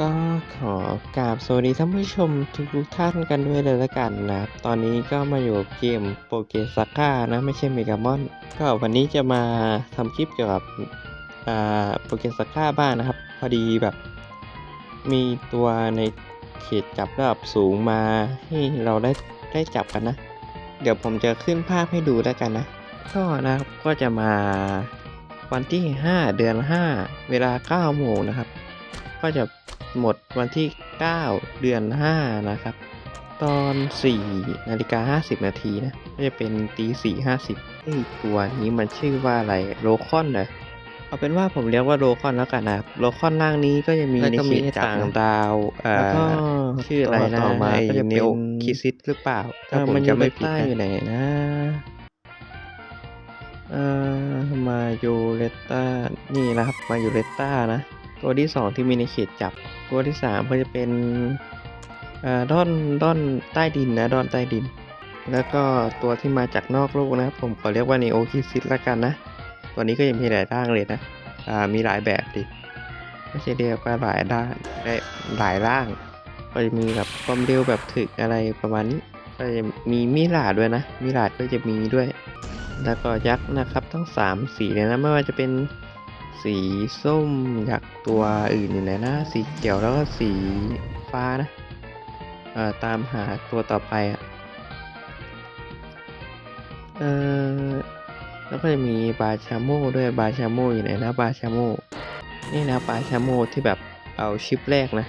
ก็ขอกราบสวัสดีท่านผู้ชมทุกท่านกันด้วยเลยละกันนะครับ ตอนนี้ก็มาอยู่เกมโปเกซาก้านะ ไม่ใช่เมกามอน ก็วันนี้จะมาทำคลิปเกี่ยวกับอ่าโปเกซาก้าบ้างนะครับ พอดีแบบ มีตัวในเขตจับระดับสูงมาให้เราได้ได้จับกันนะ เดี๋ยวผมจะขึ้นภาพให้ดูแล้วกันนะ ก็นะครับก็จะมาวันที่ 5 เดือน 5 เวลา9โมงนะครับ ก็จะ หมดวันที่ 9 เดือน 5 นะครับ ตอน 4 นาฬิกา 50 นาทีนะ ก็จะเป็นตี4 50ไอ้ตัวนี้มันชื่อว่าอะไรโลคอนเหรอเอาเป็นว่าผมเรียกว่าโลคอนแล้วกันนะครับโลคอนร่างนี้ก็จะมีแล้วในก็เขมีตต่างดาวเอ่อแล้วก็ชื่ออะไรนะต่อมาไอ้ก็จะเป็นเนโอคิซิสหรือเปล่า ถ้าผมจะไม่ผิดใต้นะอยู่ไหนนะเอ่อมายูเลต้านี่นะครับ มายูเลต้านะ ตัวที่สองที่มีในเขตจับ ตัวที่สามก็จะเป็นอ่อด้อนด้อนใต้ดินนะด้อนใต้ดิน แล้วก็ตัวที่มาจากนอกโลกนะครับผมขอเรียกว่านีโอคิซิสละกันนะ ตัวนี้ก็ยังมีหลายร่างเลยนะอ่ามีหลายแบบดิไม่ใช่เรียกว่าหลายด้านได้หลายร่าง ก็จะมีแบบความเร็วแบบถึกอะไรประมาณนี้ก็จะมีมิลาดด้วยนะมิลาดก็จะมีด้วย แล้วก็ยักษ์นะครับทั้ง 3 สีเลยนะไม่ว่าจะเป็น สีส้มอยักตัวอื่นอยู่ไหนนะสีเขียวแล้วก็สีฟ้านะเอ่อตามหาตัวต่อไปอะเออแล้วก็จะมีบาชาโมด้วยบาชาโมอยู่ไหนนะบาชาโมนี่นะบาชาโมที่แบบเอาชิปแรกนะ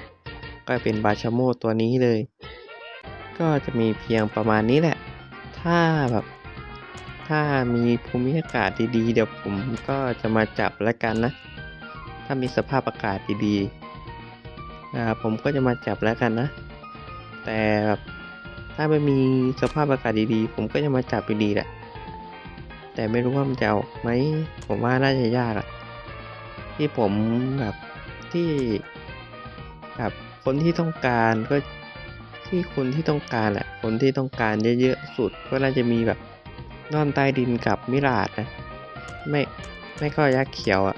ก็เป็นบาชาโมตัวนี้เลย ก็จะมีเพียงประมาณนี้แหละ ถ้าแบบ ถ้ามีภูมิอากาศดีๆ เดี๋ยวผมก็จะมาจับแล้วกันนะ ถ้ามีสภาพอากาศดีๆผมก็จะมาจับแล้วกันนะ แต่ถ้าไม่มีสภาพอากาศดีๆ ผมก็จะมาจับอยู่ดีแหละ แต่ไม่รู้ว่ามันจะออกไหม ผมว่าน่าจะยากอะที่ผมแบบที่แบบคนที่ต้องการก็ที่คนที่ต้องการแหละ คนที่ต้องการเยอะๆสุดก็น่าจะมีแบบ นอนใต้ดินกับมิราดนะ ไม่ ไม่ก็ยักษ์เขียวอะ่ะ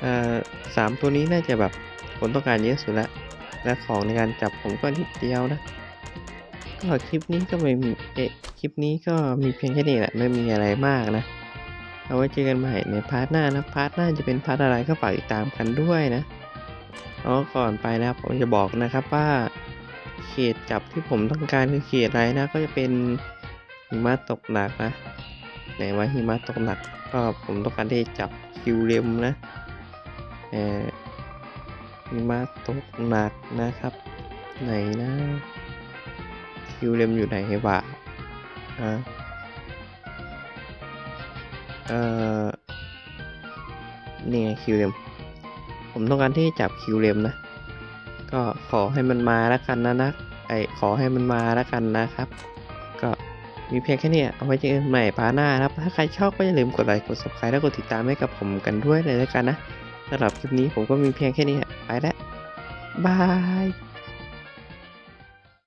เอ่อสามตัวนี้น่าจะแบบคนต้องการเยอะสุดละ และของในการจับผมก็นิดเดียวนะ ก็คลิปนี้ก็ไม่มีเอ๊ะคลิปนี้ก็มีเพียงแค่นี้แหละ ไม่มีอะไรมากนะ เอาไว้เจอกันใหม่ในพาร์ทหน้านะ พาร์ทหน้าจะเป็นพาร์ทอะไรก็ฝากติดตามกันด้วยนะอ๋อก่อนไปนะผมจะบอกนะครับว่าเขตจับที่ผมต้องการคือเขตอะไรนะก็จะเป็น หิมะตกหนักนะไหนว่าหิมะตกหนักก็ผมต้องการที่จะจับคิวเลมนะเออหิมะตกหนักนะครับ ไหนนะคิวเลมอยู่ไหนวะอะเออนี่ไงคิวเลมผมต้องการที่จะจับคิวเลมนะก็ขอให้มันมาแล้วกันนะนะไอขอให้มันมาแล้วกันนะครับ ก็ มีเพียงแค่นี้เอาไว้เจอกันใหม่พาหน้านะครับ ถ้าใครชอบก็อย่าลืมกดไลค์กด subscribe และกดติดตามให้กับผมกันด้วยเลยแล้วกันนะสำหรับคลิปนี้ผมก็มีเพียงแค่นี้ไปแล้วบาย